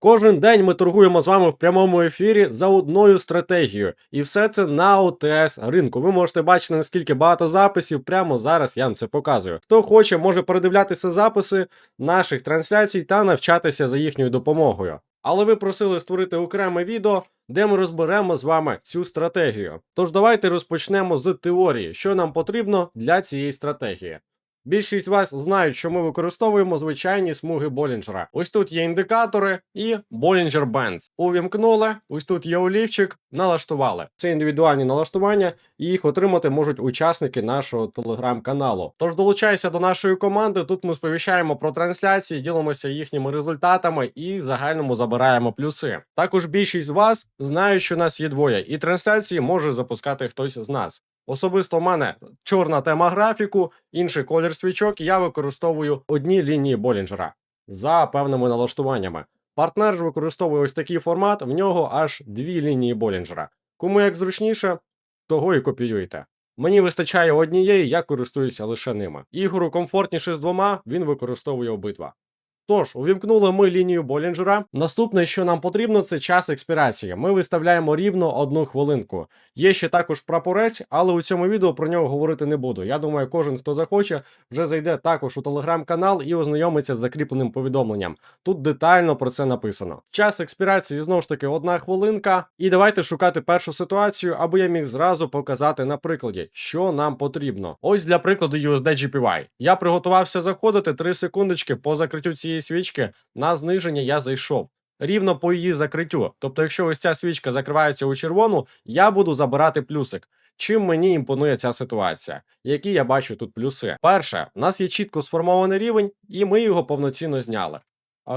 Кожен день ми торгуємо з вами в прямому ефірі за одною стратегією, і все це на ОТС ринку. Ви можете бачити наскільки багато записів. Прямо зараз я вам це показую. Хто хоче, може передивлятися записи наших трансляцій та навчатися за їхньою допомогою. Але ви просили створити окреме відео, де ми розберемо з вами цю стратегію. Тож давайте розпочнемо з теорії, що нам потрібно для цієї стратегії. Більшість вас знають, що ми використовуємо звичайні смуги Болінджера. Ось тут є індикатори і Bollinger Bands. Увімкнули, ось тут є олівчик, налаштували. Це індивідуальні налаштування, і їх отримати можуть учасники нашого телеграм-каналу. Тож долучайся до нашої команди. Тут ми сповіщаємо про трансляції, ділимося їхніми результатами і в загальному забираємо плюси. Також більшість з вас знають, що нас є двоє, і трансляції може запускати хтось з нас. Особисто в мене чорна тема графіку, інший колір свічок. Я використовую одні лінії Болінджера за певними налаштуваннями. Партнер ж використовує ось такий формат, в нього аж дві лінії Болінджера. Кому як зручніше, того і копіюйте. Мені вистачає однієї, я користуюся лише ними. Ігору комфортніше з двома, він використовує обидва. Тож, увімкнули ми лінію Болінджера. Наступне, що нам потрібно, це час експірації. Ми виставляємо рівно одну хвилинку. Є ще також прапорець, але у цьому відео про нього говорити не буду. Я думаю, кожен, хто захоче, вже зайде також у телеграм-канал і ознайомиться з закріпленим повідомленням. Тут детально про це написано. Час експірації знову ж таки одна хвилинка. І давайте шукати першу ситуацію, аби я міг зразу показати на прикладі, що нам потрібно. Ось для прикладу USD GPY. Я приготувався заходити 3 секундочки по закриттю цієї свічки. На зниження я зайшов. Рівно по її закриттю. Тобто, якщо ось ця свічка закривається у червону, я буду забирати плюсик. Чим мені імпонує ця ситуація? Які я бачу тут плюси? Перше, у нас є чітко сформований рівень, і ми його повноцінно зняли.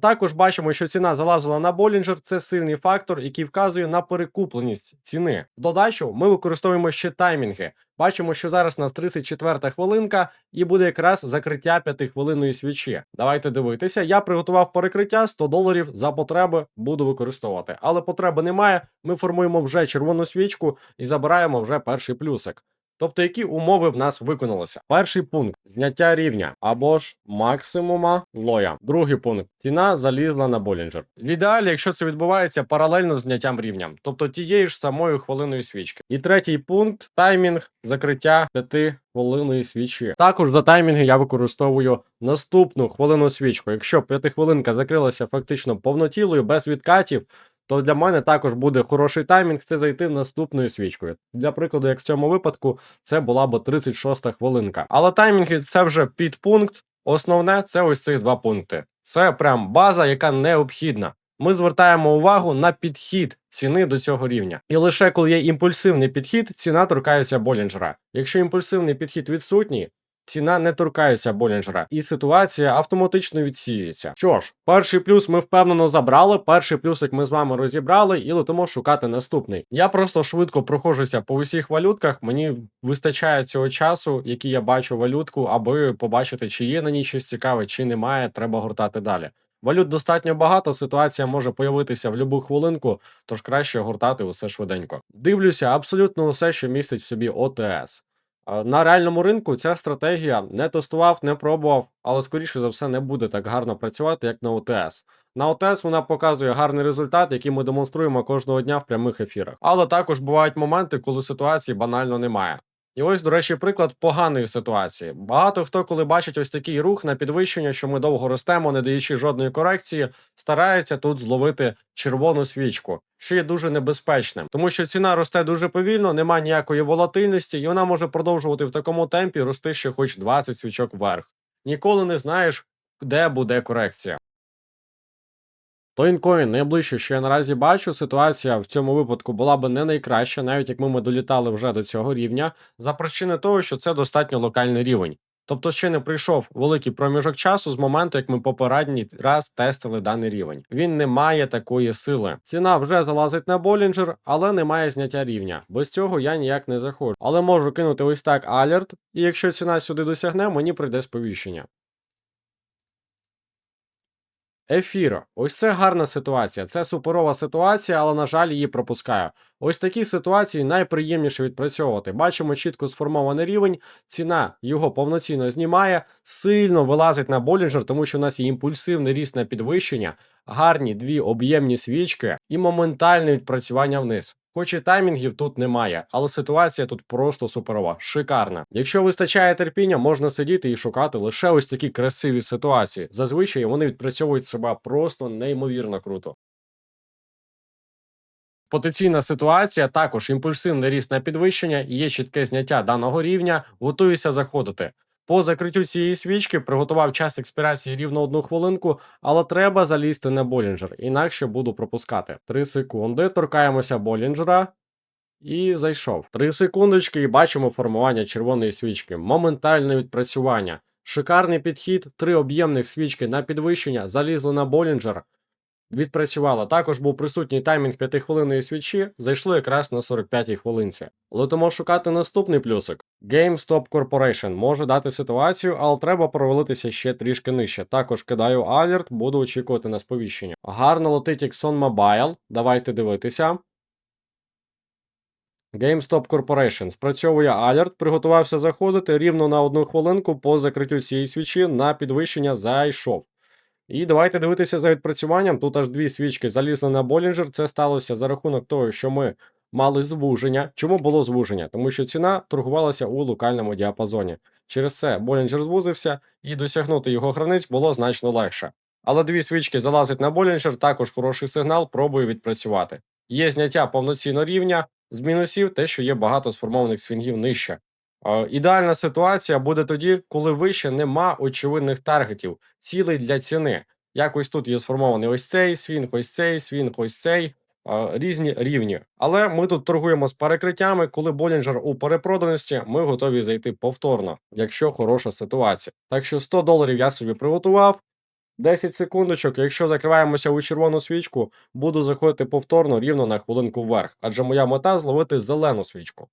Також бачимо, що ціна залазила на Болінджер, це сильний фактор, який вказує на перекупленість ціни. В додачу ми використовуємо ще таймінги. Бачимо, що зараз у нас 34 хвилинка і буде якраз закриття 5-хвилинної свічі. Давайте дивитися. Я приготував перекриття 100 доларів за потреби буду використовувати. Але потреби немає. Ми формуємо вже червону свічку і забираємо вже перший плюсик. Тобто, які умови в нас виконалися? Перший пункт зняття рівня або ж максимума лоя. Другий пункт ціна залізла на Болінджер. В ідеалі, якщо це відбувається паралельно з зняттям рівня, тобто тієї ж самої хвилинної свічки. І третій пункт таймінг закриття п'яти хвилинної свічі. Також за таймінги я використовую наступну хвилину свічку. Якщо п'ятихвилинка закрилася фактично повнотілою без відкатів то для мене також буде хороший таймінг це зайти наступною свічкою. Для прикладу, як в цьому випадку, це була б 36 хвилинка. Але таймінги це вже підпункт. Основне це ось цих два пункти. Це прям база, яка необхідна. Ми звертаємо увагу на підхід ціни до цього рівня. І лише коли є імпульсивний підхід, ціна торкається Болінджера. Якщо імпульсивний підхід відсутній, ціна не торкається Болінджера, і ситуація автоматично відсіюється. Що ж, перший плюс ми впевнено забрали. Перший плюсик ми з вами розібрали і летимо шукати наступний. Я просто швидко проходжуся по усіх валютках. Мені вистачає цього часу, який я бачу валютку, аби побачити, чи є на ній щось цікаве, чи немає. Треба гортати далі. Валют достатньо багато, ситуація може появитися в будь-яку хвилинку, тож краще гортати усе швиденько. Дивлюся абсолютно усе, що містить в собі ОТС. На реальному ринку ця стратегія не тестував, не пробував, але скоріше за все не буде так гарно працювати, як на ОТС. На ОТС вона показує гарний результат, який ми демонструємо кожного дня в прямих ефірах. Але також бувають моменти, коли ситуації банально немає. І ось, до речі, приклад поганої ситуації. Багато хто, коли бачить ось такий рух на підвищення, що ми довго ростемо, не даючи жодної корекції, старається тут зловити червону свічку, що є дуже небезпечним, тому що ціна росте дуже повільно, немає ніякої волатильності, і вона може продовжувати в такому темпі рости ще хоч 20 свічок вверх. Ніколи не знаєш, де буде корекція. Тоінкоін найближче, що я наразі бачу, ситуація в цьому випадку була би не найкраща, навіть якби ми долітали вже до цього рівня, за причини того, що це достатньо локальний рівень. Тобто ще не прийшов великий проміжок часу з моменту, як ми попередній раз тестили даний рівень. Він не має такої сили. Ціна вже залазить на Болінджер, але немає зняття рівня. Без цього я ніяк не заходжу. Але можу кинути ось так алерт, і якщо ціна сюди досягне, мені прийде сповіщення. Ефір. Ось це гарна ситуація. Це суперова ситуація, але, на жаль, її пропускаю. Ось такі ситуації найприємніше відпрацьовувати. Бачимо чітко сформований рівень, ціна його повноцінно знімає, сильно вилазить на Болінджер, тому що у нас є імпульсивний ріст на підвищення, гарні дві об'ємні свічки і моментальне відпрацювання вниз. Хоч і таймінгів тут немає, але ситуація тут просто суперова, шикарна. Якщо вистачає терпіння, можна сидіти і шукати лише ось такі красиві ситуації. Зазвичай вони відпрацьовують себе просто неймовірно круто. Потенційна ситуація також імпульсивний ріст на підвищення, є чітке зняття даного рівня, готуюся заходити. По закриттю цієї свічки приготував час експірації рівно одну хвилинку, але треба залізти на Болінджер, інакше буду пропускати. 3 секунди, торкаємося Болінджера. І зайшов. Три секундочки, і бачимо формування червоної свічки. Моментальне відпрацювання. Шикарний підхід, три об'ємних свічки на підвищення, залізли на Болінджер. Відпрацювало. Також був присутній таймінг 5-хвилинної свічі, зайшли якраз на 45-й хвилинці. Летимо шукати наступний плюсик. GameStop Corporation може дати ситуацію, але треба провалитися ще трішки нижче. Також кидаю алерт, буду очікувати на сповіщення. Гарно летить Exxon Mobile. Давайте дивитися. GameStop Corporation спрацьовує алерт, приготувався заходити рівно на одну хвилинку по закриттю цієї свічі на підвищення зайшов. І давайте дивитися за відпрацюванням. Тут аж дві свічки залізли на Болінджер. Це сталося за рахунок того, що ми мали звуження. Чому було звуження? Тому що ціна торгувалася у локальному діапазоні. Через це Болінджер звузився, і досягнути його границь було значно легше. Але дві свічки залазять на Болінджер, також хороший сигнал, пробую відпрацювати. Є зняття повноцінно рівня, з мінусів те, що є багато сформованих свінгів нижче. Ідеальна ситуація буде тоді, коли вище нема очевидних таргетів, цілей для ціни. Якось тут є сформований ось цей свінг, ось цей свінг, ось цей. Різні рівні. Але ми тут торгуємо з перекриттями. Коли Болінджер у перепроданості, ми готові зайти повторно, якщо хороша ситуація. Так що 100 доларів я собі приготував. 10 секундочок, якщо закриваємося у червону свічку, буду заходити повторно рівно на хвилинку вверх, адже моя мета зловити зелену свічку.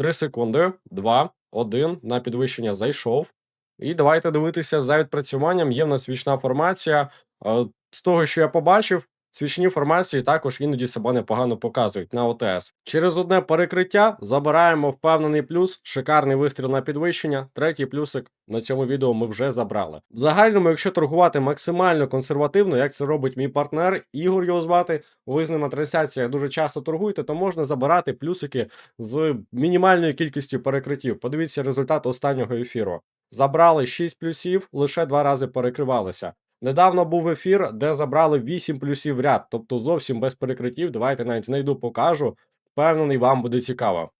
3 секунди, 2, 1, на підвищення зайшов. І давайте дивитися за відпрацюванням. Є в нас вічна формація. Е, З того, що я побачив, свічні формації також іноді себе непогано показують на ОТС. Через одне перекриття забираємо впевнений плюс, шикарний вистріл на підвищення. Третій плюсик на цьому відео ми вже забрали. В загальному, якщо торгувати максимально консервативно, як це робить мій партнер, Ігор його звати, ви з ним на трансляціях дуже часто торгуєте, то можна забирати плюсики з мінімальною кількістю перекриттів. Подивіться результат останнього ефіру. Забрали 6 плюсів, лише два рази перекривалися. Недавно був ефір, де забрали 8 плюсів в ряд, тобто зовсім без перекриттів. Давайте навіть знайду, покажу. Впевнений, вам буде цікаво.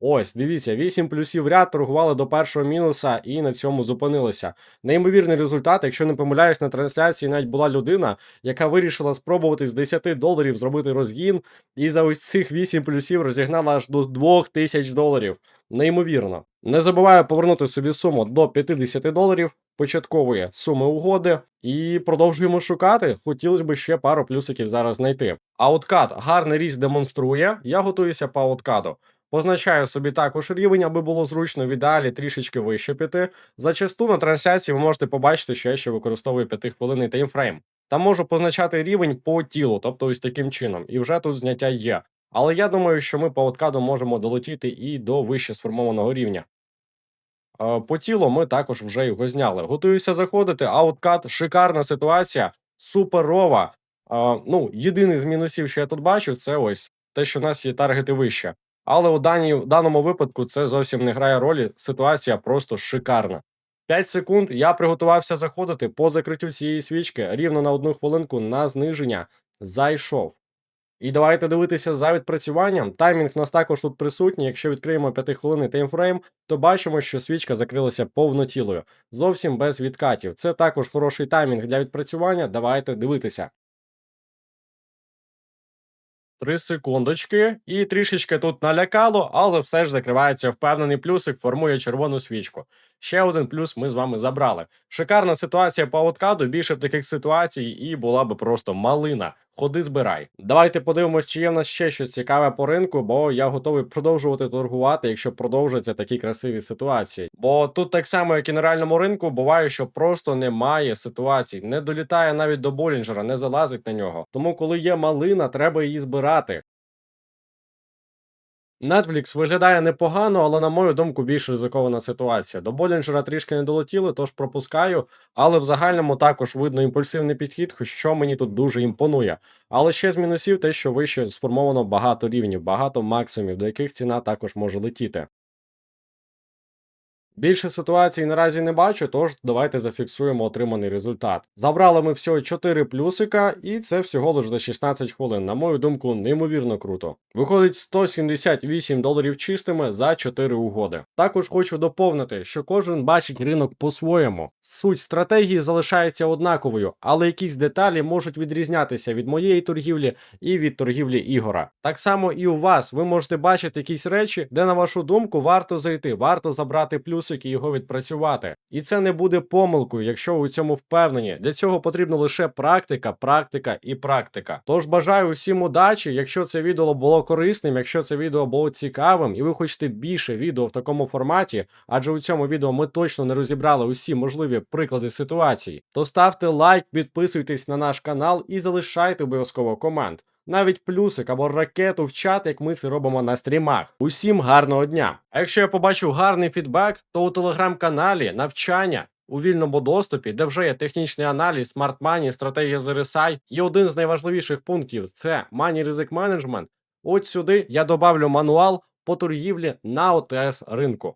Ось, дивіться, 8 плюсів ряд торгували до першого мінуса і на цьому зупинилися. Неймовірний результат, якщо не помиляюсь, на трансляції навіть була людина, яка вирішила спробувати з 10 доларів зробити розгін, і за ось цих 8 плюсів розігнала аж до 2000 доларів. Неймовірно. Не забуваю повернути собі суму до 50 доларів початкової суми угоди, і продовжуємо шукати. Хотілося б ще пару плюсиків зараз знайти. Ауткат гарний ріст демонструє. Я готуюся по ауткаду. Позначаю собі також рівень, аби було зручно в ідеалі трішечки вище піти. Зачасту на трансляції ви можете побачити, що я ще використовую 5-хвилинний таймфрейм. Там можу позначати рівень по тілу, тобто ось таким чином, і вже тут зняття є. Але я думаю, що ми по ауткаду можемо долетіти і до вище сформованого рівня. Е, По тілу ми також вже його зняли. Готуюся заходити. Ауткат, шикарна ситуація, суперова. Е, Ну, єдиний з мінусів, що я тут бачу, це ось те, що в нас є таргети вище. Але у даній, в даному випадку це зовсім не грає ролі. Ситуація просто шикарна. 5 секунд. Я приготувався заходити по закриттю цієї свічки рівно на одну хвилинку на зниження. Зайшов. І давайте дивитися за відпрацюванням. Таймінг у нас також тут присутній. Якщо відкриємо 5 хвилинний таймфрейм, то бачимо, що свічка закрилася повнотілою, зовсім без відкатів. Це також хороший таймінг для відпрацювання. Давайте дивитися. Три секундочки, і трішечки тут налякало, але все ж закривається впевнений плюсик, формує червону свічку. Ще один плюс ми з вами забрали. Шикарна ситуація по ауткаду, більше таких ситуацій, і була би просто малина. Ходи збирай. Давайте подивимось, чи є в нас ще щось цікаве по ринку, бо я готовий продовжувати торгувати, якщо продовжаться такі красиві ситуації. Бо тут так само, як і на реальному ринку, буває, що просто немає ситуацій, не долітає навіть до Болінджера, не залазить на нього. Тому, коли є малина, треба її збирати. Netflix виглядає непогано, але на мою думку більш ризикована ситуація. До Болінджера трішки не долетіли, тож пропускаю. Але в загальному також видно імпульсивний підхід, що мені тут дуже імпонує. Але ще з мінусів те, що вище сформовано багато рівнів, багато максимумів, до яких ціна також може летіти. Більше ситуацій наразі не бачу, тож давайте зафіксуємо отриманий результат. Забрали ми всього 4 плюсика, і це всього лише за 16 хвилин. На мою думку, неймовірно круто. Виходить 178 доларів чистими за 4 угоди. Також хочу доповнити, що кожен бачить ринок по-своєму. Суть стратегії залишається однаковою, але якісь деталі можуть відрізнятися від моєї торгівлі і від торгівлі Ігора. Так само і у вас ви можете бачити якісь речі, де на вашу думку варто зайти, варто забрати плюсик і його відпрацювати. І це не буде помилкою, якщо ви у цьому впевнені. Для цього потрібна лише практика, практика і практика. Тож бажаю усім удачі. Якщо це відео було корисним, якщо це відео було цікавим, і ви хочете більше відео в такому форматі, адже у цьому відео ми точно не розібрали усі можливі приклади ситуацій, то ставте лайк, підписуйтесь на наш канал і залишайте обов'язково комент. Навіть плюсик або ракету в чат, як ми це робимо на стрімах. Усім гарного дня! А якщо я побачу гарний фідбек, то у телеграм-каналі навчання у вільному доступі, де вже є технічний аналіз, смарт мані, стратегія з RSI, і один з найважливіших пунктів це Money Risic Management. От сюди я добавлю мануал по торгівлі на ОТС ринку.